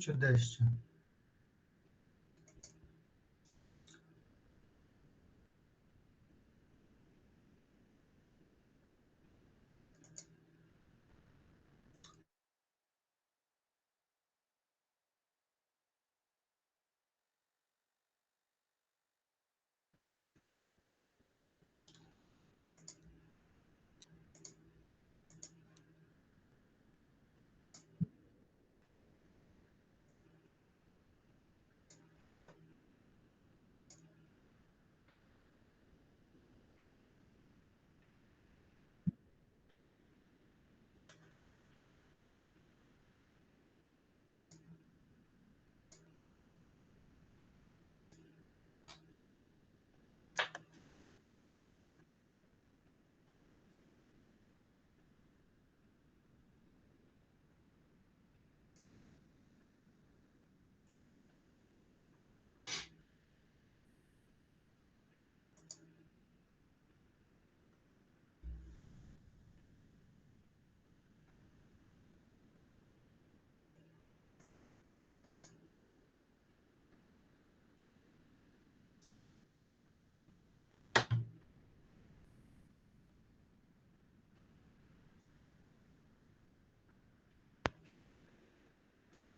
хочу дещо.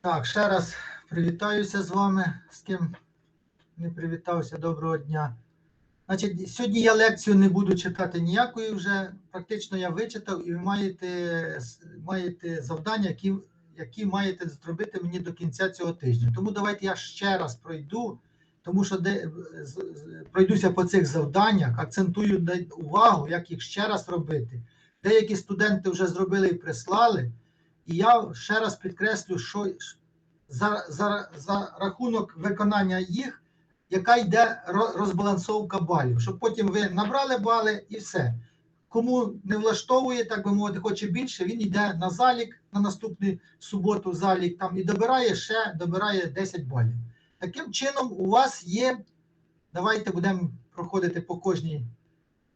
Так, ще раз привітаюся з вами, з ким не привітався. Доброго дня. Значить, сьогодні я лекцію не буду читати ніякої вже. Практично я вичитав, і ви маєте, маєте завдання, які, які маєте зробити мені до кінця цього тижня. Тому давайте я ще раз пройду, тому що де, пройдуся по цих завданнях, акцентую увагу, як їх ще раз робити. Деякі студенти вже зробили і прислали. І я ще раз підкреслю, що за, за, за рахунок виконання їх, яка йде розбалансовка балів, щоб потім ви набрали бали і все. Кому не влаштовує, так би мовити, хоче більше, він йде на залік на наступну суботу, залік там і добирає ще, добирає 10 балів. Таким чином, у вас є. Давайте будемо проходити по кожній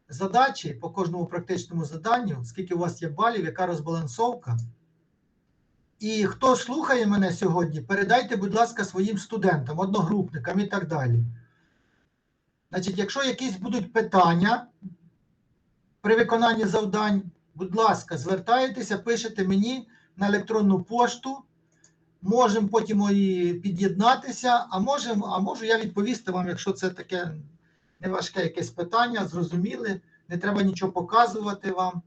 задачі, по кожному практичному заданню, скільки у вас є балів, яка розбалансовка. І хто слухає мене сьогодні, передайте, будь ласка, своїм студентам, одногрупникам і так далі. Значить, якщо якісь будуть питання при виконанні завдань, будь ласка, звертайтеся, пишете мені на електронну пошту. Можемо потім і під'єднатися, а можемо, а можу я відповісти вам, якщо це таке неважке якесь питання, зрозуміли, не треба нічого показувати вам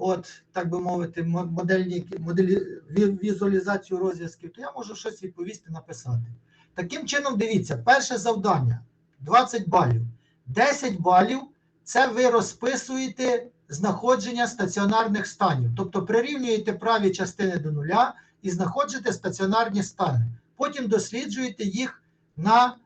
от, так би мовити, модельні, моделі, візуалізацію розв'язків, то я можу щось відповісти, написати. Таким чином, дивіться, перше завдання 20 балів. 10 балів це ви розписуєте знаходження стаціонарних станів. Тобто прирівнюєте праві частини до нуля і знаходите стаціонарні стани. Потім досліджуєте їх на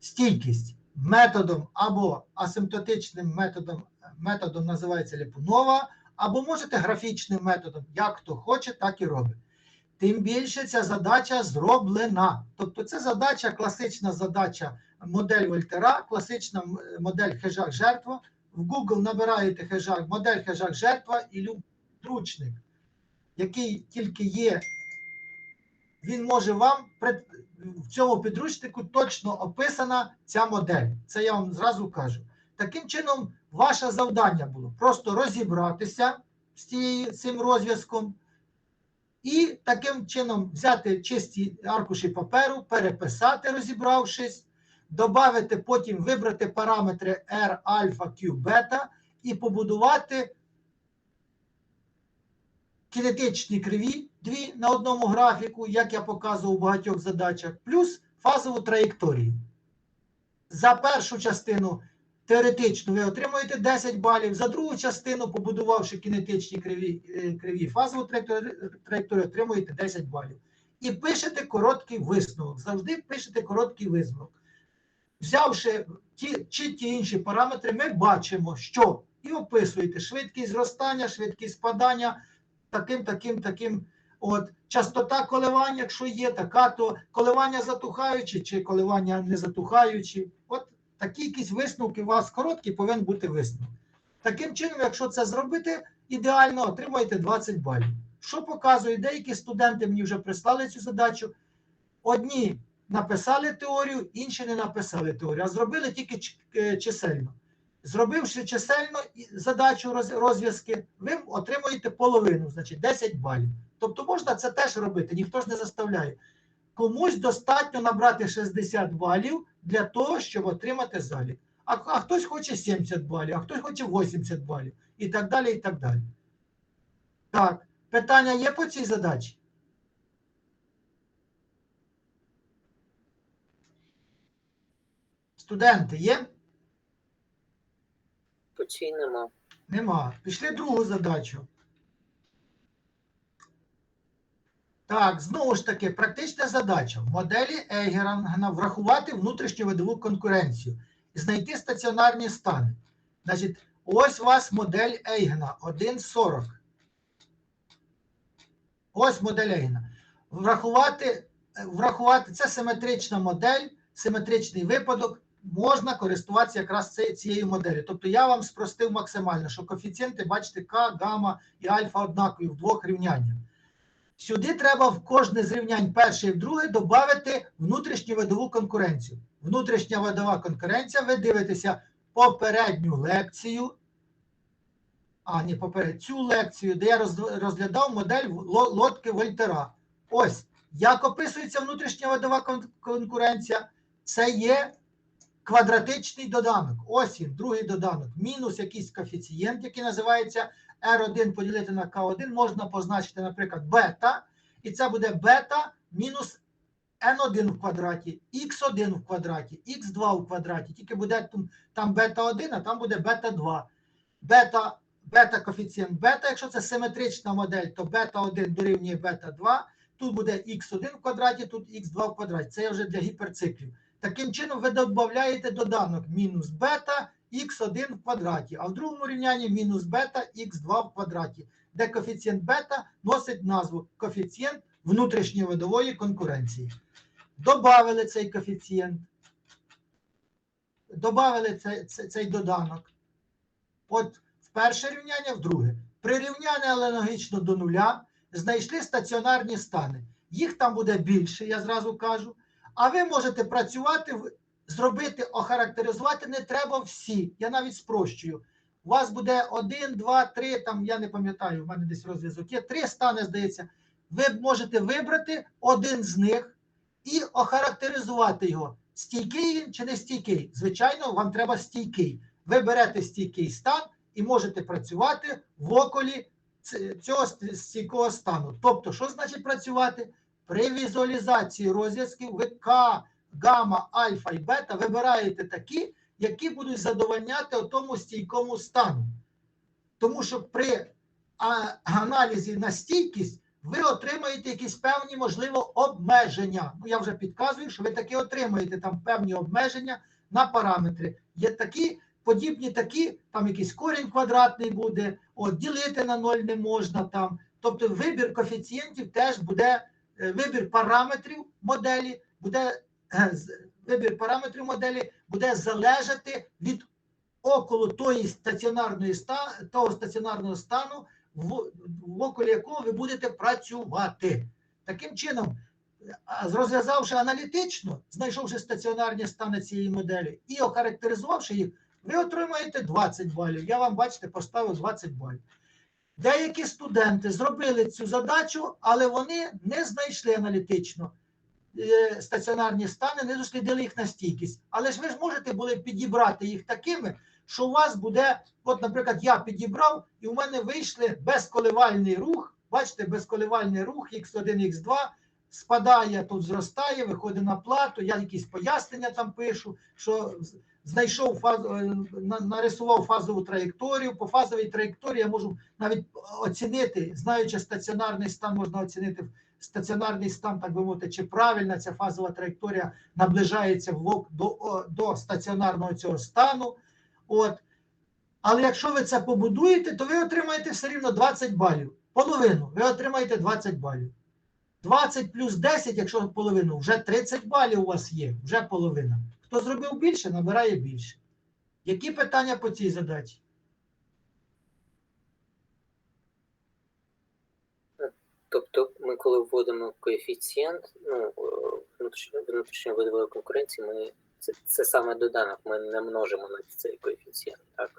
стійкість методом або асимптотичним методом, методом називається Ліпунова, або можете графічним методом, як хто хоче, так і робить. Тим більше ця задача зроблена. Тобто це задача, класична задача модель Вольтера, класична модель хижак жертва. В Google набираєте хижак, модель хижак жертва і люб- який тільки є, він може вам в цьому підручнику точно описана ця модель. Це я вам зразу кажу. Таким чином, ваше завдання було просто розібратися з цією цим розв'язком і таким чином взяти чисті аркуші паперу, переписати, розібравшись, додати потім вибрати параметри R, альфа, Q, бета і побудувати кінетичні криві дві на одному графіку, як я показував у багатьох задачах, плюс фазову траєкторію. За першу частину теоретично ви отримуєте 10 балів, за другу частину, побудувавши кінетичні криві, е, криві фазову траєкторію, отримуєте 10 балів. І пишете короткий висновок. Завжди пишете короткий висновок. Взявши ті чи ті інші параметри, ми бачимо, що і описуєте швидкість зростання, швидкість спадання, таким, таким, таким. От частота коливання, якщо є така, то коливання затухаючі чи коливання не затухаючі. От такі якісь висновки у вас короткі, повинен бути висновок. Таким чином, якщо це зробити ідеально, отримаєте 20 балів. Що показує, деякі студенти мені вже прислали цю задачу. одні написали теорію, інші не написали теорію, а зробили тільки е, чисельно. Зробивши чисельно задачу роз- розв'язки, ви отримуєте половину, значить 10 балів. Тобто можна це теж робити, ніхто ж не заставляє. Комусь достатньо набрати 60 балів для того, щоб отримати залік. А, а хтось хоче 70 балів, а хтось хоче 80 балів. І так далі, і так далі. Так, питання є по цій задачі? Студенти є? По цій нема. Нема. Пішли другу задачу. Так, знову ж таки, практична задача. В моделі Ейгерана врахувати внутрішню видову конкуренцію і знайти стаціонарні стани. Значить, ось у вас модель Ейгена 1.40. Ось модель Ейгена. Врахувати, е, врахувати це симетрична модель, симетричний випадок. Можна користуватися якраз цією моделлю. Тобто я вам спростив максимально, що коефіцієнти, бачите, К, гамма і альфа однакові в двох рівняннях. Сюди треба в кожне з рівнянь перше і в друге додати внутрішню видову конкуренцію. Внутрішня видова конкуренція, ви дивитеся попередню лекцію. А, ні, поперед цю лекцію, де я розглядав модель лодки Вольтера. Ось, як описується внутрішня видова конкуренція, це є квадратичний доданок. Ось він, другий доданок. Мінус якийсь коефіцієнт, який називається R1 поділити на К1, можна позначити, наприклад, бета, і це буде бета мінус N1 в квадраті, X1 в квадраті, X2 в квадраті. Тільки буде там, там бета 1, а там буде бета 2. Бета, бета коефіцієнт бета, якщо це симетрична модель, то бета 1 дорівнює бета 2. Тут буде X1 в квадраті, тут X2 в квадраті. Це вже для гіперциклів. Таким чином, ви додаєте доданок мінус бета х1 в квадраті, а в другому рівнянні мінус бета х2 в квадраті, де коефіцієнт бета носить назву коефіцієнт внутрішньовидової конкуренції. Добавили цей коефіцієнт, добавили цей, цей, доданок. От в перше рівняння, в друге. Прирівняне аналогічно до нуля, знайшли стаціонарні стани. Їх там буде більше, я зразу кажу. А ви можете працювати, в- зробити, охарактеризувати не треба всі. Я навіть спрощую. У вас буде один, два, три, там я не пам'ятаю, в мене десь розв'язок є. Три стани, здається. Ви можете вибрати один з них і охарактеризувати його. Стійкий він чи не стійкий? Звичайно, вам треба стійкий. Ви берете стійкий стан і можете працювати в околі цього стійкого стану. Тобто, що значить працювати? При візуалізації розв'язків ви К, гамма, альфа і бета вибираєте такі, які будуть задовольняти тому стійкому стану. Тому що при аналізі на стійкість ви отримаєте якісь певні, можливо, обмеження. Ну, я вже підказую, що ви таки отримаєте там певні обмеження на параметри. Є такі, подібні такі, там якийсь корінь квадратний буде, от, ділити на ноль не можна там. Тобто вибір коефіцієнтів теж буде, е, вибір параметрів моделі буде вибір параметрів моделі буде залежати від около тої стаціонарної ста, того стаціонарного стану, в, в якого ви будете працювати. Таким чином, розв'язавши аналітично, знайшовши стаціонарні стани цієї моделі і охарактеризувавши їх, ви отримаєте 20 балів. Я вам, бачите, поставив 20 балів. Деякі студенти зробили цю задачу, але вони не знайшли аналітично е, стаціонарні стани, не дослідили їх на стійкість. Але ж ви ж можете були підібрати їх такими, що у вас буде, от, наприклад, я підібрав, і у мене вийшли безколивальний рух. Бачите, безколивальний рух X1, X2 спадає, тут зростає, виходить на плату. Я якісь пояснення там пишу, що знайшов фазу, е, на- нарисував фазову траєкторію. По фазовій траєкторії я можу навіть оцінити, знаючи стаціонарний стан, можна оцінити стаціонарний стан, так би мовити, чи правильна ця фазова траєкторія наближається до, до стаціонарного цього стану. От. Але якщо ви це побудуєте, то ви отримаєте все рівно 20 балів. Половину. Ви отримаєте 20 балів. 20 плюс 10, якщо половину, вже 30 балів у вас є, вже половина. Хто зробив більше, набирає більше. Які питання по цій задачі? Тобто, ми коли вводимо коефіцієнт, ну, е, внутрішньої видової конкуренції ми це, це саме доданок, ми не множимо на цей коефіцієнт. Так,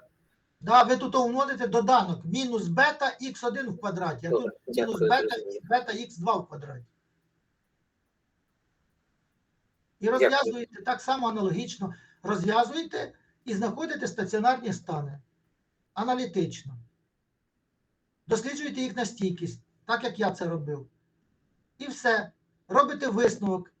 Да, ви тут вводите доданок мінус бета х1 в квадраті, а Добре, тут мінус дякую, бета, зрозумів. бета х2 в квадраті. І розв'язуєте так само аналогічно. Розв'язуєте і знаходите стаціонарні стани аналітично. Досліджуєте їх на стійкість, так як я це робив. І все. Робите висновок.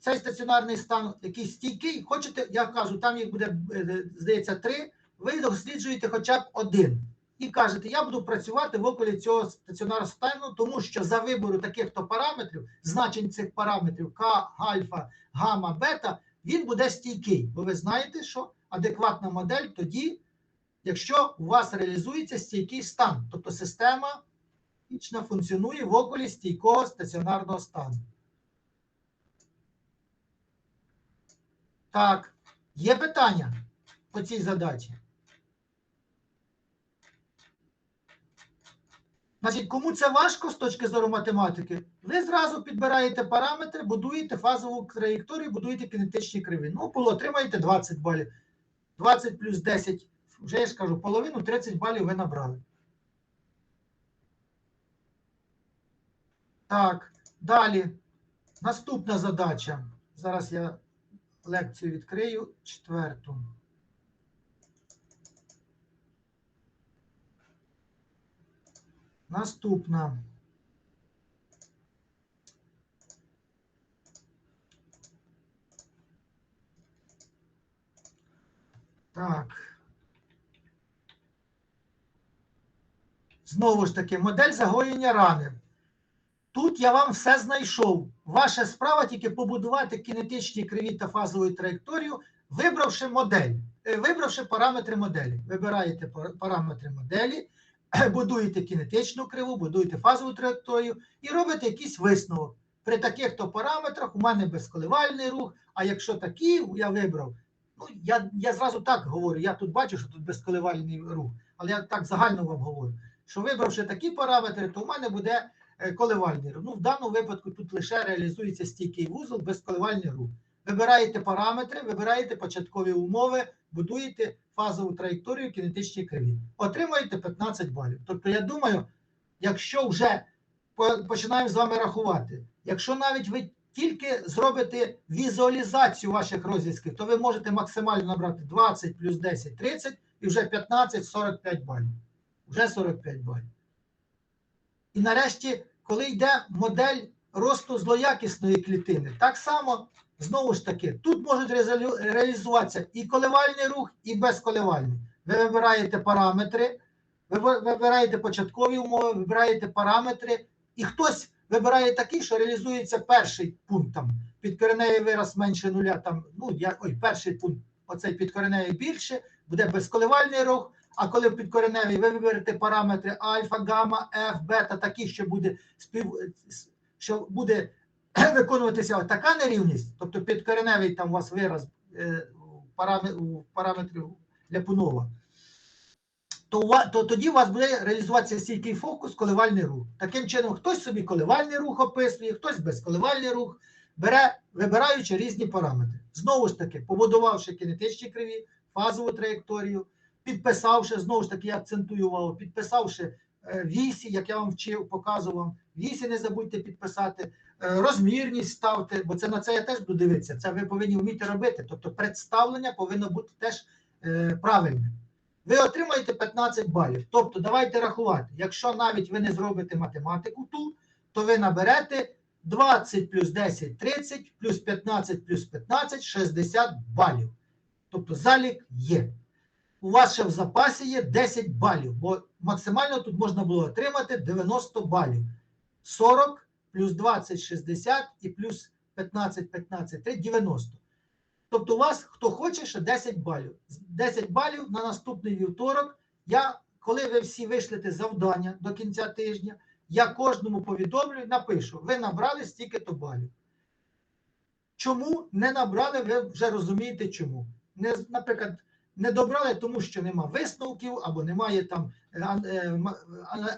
Цей стаціонарний стан якийсь стійкий, хочете, я кажу, там їх буде, е, здається, три, ви досліджуєте хоча б один. І кажете, я буду працювати в околі цього стаціонарного стану, тому що за вибору таких то параметрів, значень цих параметрів К, альфа, гамма, бета, він буде стійкий. Бо ви знаєте, що адекватна модель тоді, якщо у вас реалізується стійкий стан, тобто система фактично функціонує в околі стійкого стаціонарного стану. Так, є питання по цій задачі? Значить, кому це важко з точки зору математики, ви зразу підбираєте параметри, будуєте фазову траєкторію, будуєте кінетичні криві. Ну, отримаєте 20 балів. 20 плюс 10, вже я ж кажу, половину 30 балів ви набрали. Так, далі. Наступна задача. Зараз я лекцію відкрию четверту. Наступна. Так. Знову ж таки, модель загоєння рани. Тут я вам все знайшов. Ваша справа тільки побудувати кінетичні криві та фазову траєкторію, вибравши модель, е, вибравши параметри моделі. Вибираєте параметри моделі, будуєте кінетичну криву, будуєте фазову траєкторію і робите якийсь висновок. При таких то параметрах у мене безколивальний рух, а якщо такі я вибрав, ну я, я зразу так говорю, я тут бачу, що тут безколивальний рух, але я так загально вам говорю, що вибравши такі параметри, то у мене буде коливальний рух. Ну, в даному випадку тут лише реалізується стійкий вузол без коливальний рух. Вибираєте параметри, вибираєте початкові умови, будуєте фазову траєкторію кінетичні криві. Отримаєте 15 балів. Тобто, я думаю, якщо вже починаємо з вами рахувати, якщо навіть ви тільки зробите візуалізацію ваших розв'язків, то ви можете максимально набрати 20 плюс 10 30 і вже 15 45 балів. Вже 45 балів. І нарешті, коли йде модель росту злоякісної клітини, так само, знову ж таки, тут можуть реалізуватися і коливальний рух, і безколивальний. Ви вибираєте параметри, ви ви- вибираєте початкові умови, вибираєте параметри, і хтось вибирає такий, що реалізується перший пункт там, підкореневий вираз менше нуля, там, ну, я, ой, перший пункт, оцей підкореневий більше, буде безколивальний рух, а коли в підкореневій ви виберете параметри альфа, гамма, ф, бета, такі, що буде спів, що буде виконуватися така нерівність, тобто підкореневий там у вас вираз е, у параме- у параметрів Ляпунова, то, то тоді у вас буде реалізуватися стійкий фокус, коливальний рух. Таким чином, хтось собі коливальний рух описує, хтось безколивальний рух, бере, вибираючи різні параметри. Знову ж таки, побудувавши кінетичні криві, фазову траєкторію, підписавши, знову ж таки, я акцентую увагу, підписавши е, вісі, як я вам вчив, показував, вісі не забудьте підписати, е, розмірність ставте, бо це на це я теж буду дивитися. Це ви повинні вміти робити. Тобто представлення повинно бути теж е, правильним. Ви отримаєте 15 балів. Тобто, давайте рахувати. Якщо навіть ви не зробите математику ту, то ви наберете 20 плюс 10 30, плюс 15 плюс 15 60 балів. Тобто залік є. У вас ще в запасі є 10 балів, бо максимально тут можна було отримати 90 балів. 40 плюс 20 60 і плюс 15 15 3 90. Тобто у вас, хто хоче, ще 10 балів. 10 балів на наступний вівторок. Я, коли ви всі вишлете завдання до кінця тижня, я кожному повідомлю, напишу, ви набрали стільки-то балів. Чому не набрали, ви вже розумієте чому. Не, наприклад, не добрали, тому що нема висновків або немає там е, е,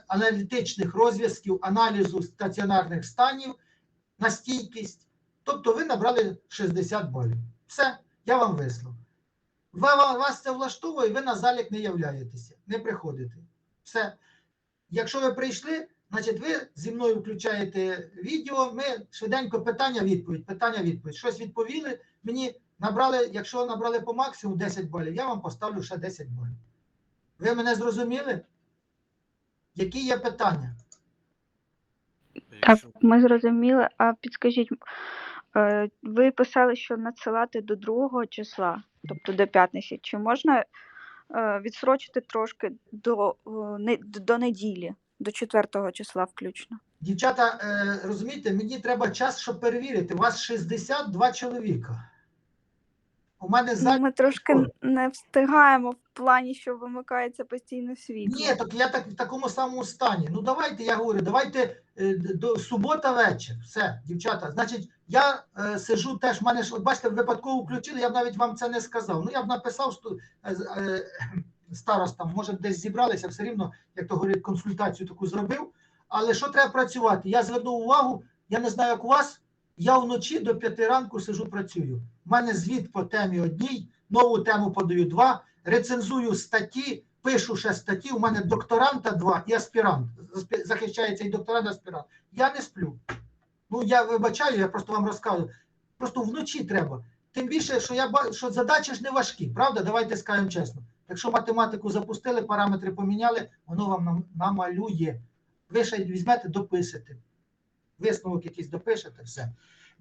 аналітичних розв'язків, аналізу стаціонарних станів на стійкість, Тобто ви набрали 60 балів. Все, я вам вислав. Ви- Вас це влаштовує, ви на залік не являєтеся, не приходите. Все. Якщо ви прийшли, значить ви зі мною включаєте відео, ми швиденько питання-відповідь, питання-відповідь. Щось відповіли, мені набрали, якщо набрали по максимуму 10 балів, я вам поставлю ще 10 балів. Ви мене зрозуміли? Які є питання? Так, ми зрозуміли. А підскажіть, е, ви писали, що надсилати до другого числа, тобто до п'ятниці. Чи можна е, відсрочити трошки до, е, до неділі, до четвертого числа включно? Дівчата, розумієте, мені треба час, щоб перевірити. У вас 62 чоловіка. У мене Ну, за... ми трошки не встигаємо в плані, що вимикається постійно світло. Ні, так я так в такому самому стані. Ну давайте, я говорю, давайте е, до субота вечір. Все, дівчата. Значить, я е, сижу теж. в мене ж, от бачите, випадково включили, я б навіть вам це не сказав. Ну я б написав що, е, е, старостам, може десь зібралися, все рівно, як то говорить, консультацію таку зробив. Але що треба працювати? Я звернув увагу, я не знаю, як у вас. Я вночі до п'яти ранку сижу, працюю. У мене звіт по темі одній, нову тему подаю два, рецензую статті, пишу ще статті. У мене докторанта два і аспірант. Захищається і докторант, і аспірант. Я не сплю. Ну я вибачаю, я просто вам розказую. Просто вночі треба. Тим більше, що я що задачі ж не важкі, правда? Давайте скажемо чесно. Якщо математику запустили, параметри поміняли, воно вам намалює. Ви ще візьмете, допишете. Висновок якийсь допишете, все.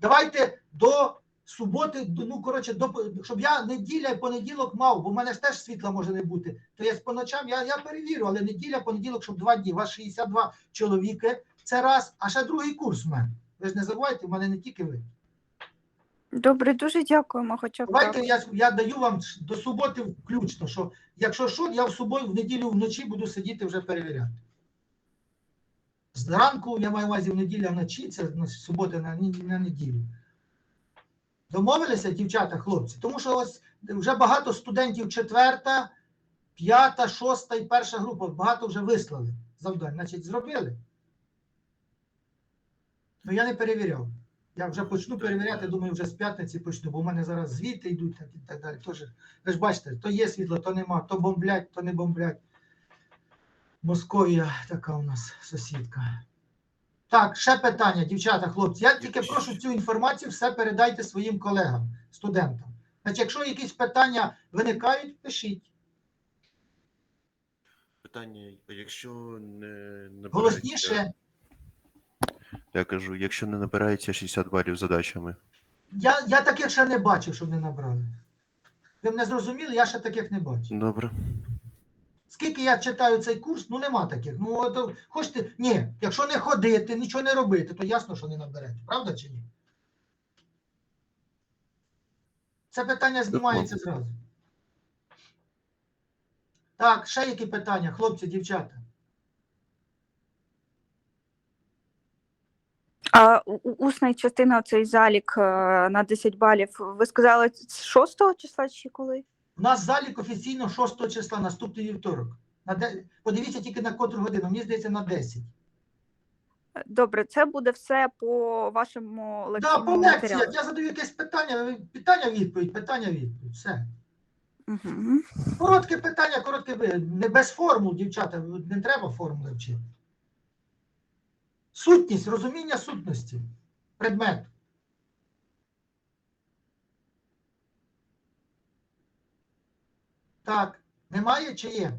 Давайте до суботи, ну коротше, до, щоб я неділя і понеділок мав, бо в мене ж теж світла може не бути. То я по ночам я, я перевірю, але неділя, понеділок, щоб два дні. У вас 62 чоловіки. Це раз, а ще другий курс в мене. Ви ж не забувайте, в мене не тільки ви. Добре, дуже дякуємо. Хоча б Давайте так. я, я даю вам до суботи включно, що якщо що, я в суботу, в неділю вночі буду сидіти вже перевіряти. Зранку я маю увазі в неділю вночі, це на субота на, на неділю. Домовилися, дівчата, хлопці? Тому що ось вже багато студентів четверта, п'ята, шоста і перша група. Багато вже вислали завдань. Значить, зробили. Ну я не перевіряв. Я вже почну перевіряти, думаю, вже з п'ятниці почну, бо в мене зараз звіти йдуть так і так далі. Тож, ви ж бачите, то є світло, то нема, то бомблять, то не бомблять. Московія така у нас сусідка. Так, ще питання, дівчата, хлопці. Я тільки прошу цю інформацію все передайте своїм колегам, студентам. Значить, якщо якісь питання виникають, пишіть. Питання, якщо не набирається, Голосніше. я кажу, якщо не набирається 60 балів задачами, Я, я таких ще не бачив, щоб не набрали. Ви мене зрозуміли, я ще таких не бачив. добре. Скільки я читаю цей курс, ну нема таких. Ну, от, хочете, ні, якщо не ходити, нічого не робити, то ясно, що не наберете. Правда чи ні? Це питання знімається зразу. Так, ще які питання, хлопці, дівчата? А усна частина, оцей залік е, на 10 балів, ви сказали з 6 числа чи коли? У нас залік офіційно 6 числа, наступний вівторок. На де... Подивіться тільки на котру годину, мені здається, на 10. Добре, це буде все по вашому Так, лекційному по лекціях. Я задаю якесь питання, ви- питання відповідь, питання відповідь. Все. Угу. Коротке питання, коротке ви- не без формул, дівчата, не треба формули вчити. Сутність, розуміння сутності, предмет. Так, немає чи є?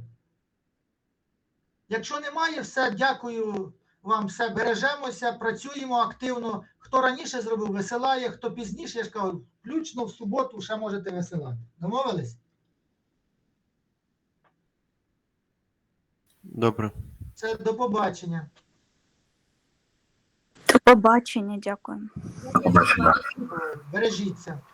Якщо немає, все, дякую вам, все, бережемося, працюємо активно. Хто раніше зробив, висилає, хто пізніше, я ж кажу, включно в суботу ще можете висилати. Домовились? Добре. Це до побачення. До побачення, дякую. Бережіться.